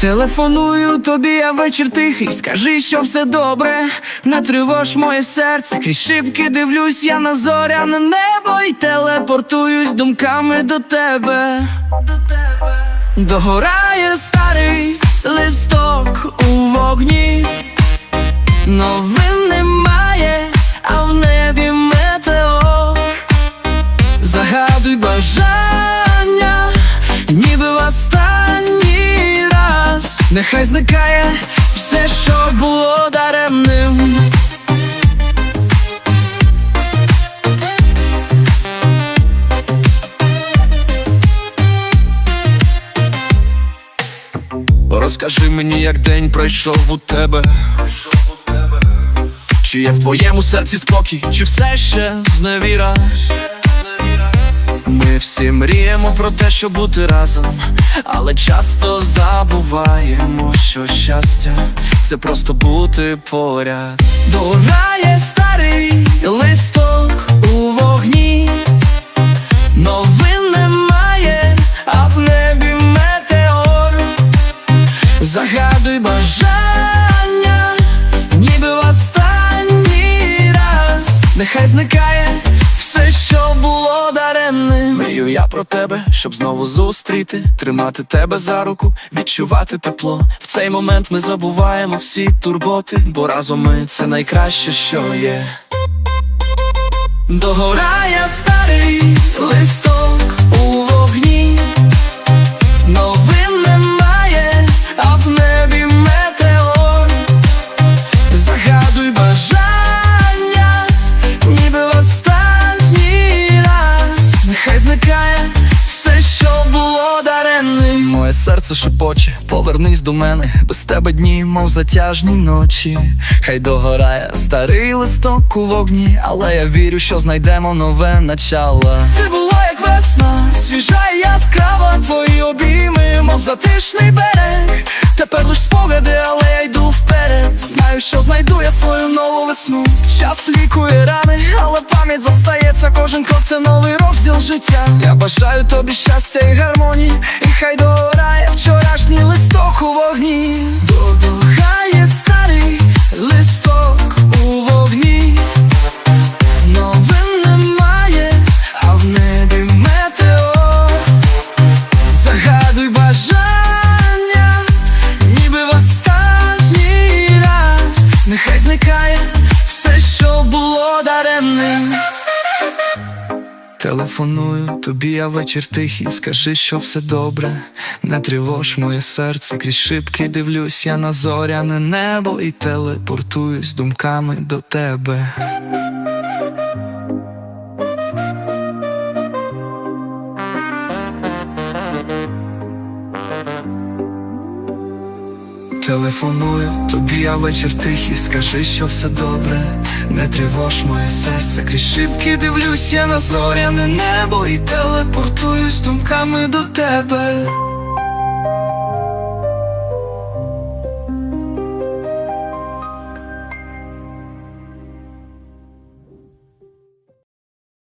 Телефоную тобі, я вечір тихий, скажи, що все добре, не тривож моє серце, крізь шибки дивлюсь я на зоряне небо і телепортуюсь думками до тебе. Догорає старий листок у вогні, новин немає, а в небі метеор. Загадуй бажання, ніби в останній раз. Нехай зникає все, що було даремним. Розкажи мені, як день пройшов у тебе. Чи є в твоєму серці спокій, чи все ще зневіра? Всі мріємо про те, щоб бути разом, але часто забуваємо, що щастя це просто бути поряд. Догорає старий листок у вогні, новин немає, а в небі метеор. Загадуй бажання, ніби в останній раз. Нехай зникає все, що було даремним. Мрію я про тебе, щоб знову зустріти, тримати тебе за руку, відчувати тепло. В цей момент ми забуваємо всі турботи, бо разом ми це найкраще, що є. Догорає старий листок Моє серце шепоче, повернись до мене, без тебе дні, мов затяжні ночі. Хай догорає старий листок у вогні, але я вірю, що знайдемо нове начало. Ти була як весна, свіжа і яскрава, твої обійми, мов затишний берег. Тепер лиш спогади, але я йду вперед. Знаю, що знайду я свою нову весну. Час лікує рани, але пам'ять зостається. Кожен крок це новий розділ життя. Я бажаю тобі щастя і гармонії, хай догорає вчорашній листок у вогні. Телефоную. Тобі, я вечір тихий, скажи, що все добре, не тривож моє серце, крізь шибки дивлюсь. Я на зоряне небо і телепортуюсь думками до тебе. Телефоную тобі, я вечір тихий, скажи, що все добре, не тривож моє серце, крізь шибки дивлюсь я на зоряне небо і телепортуюсь думками до тебе.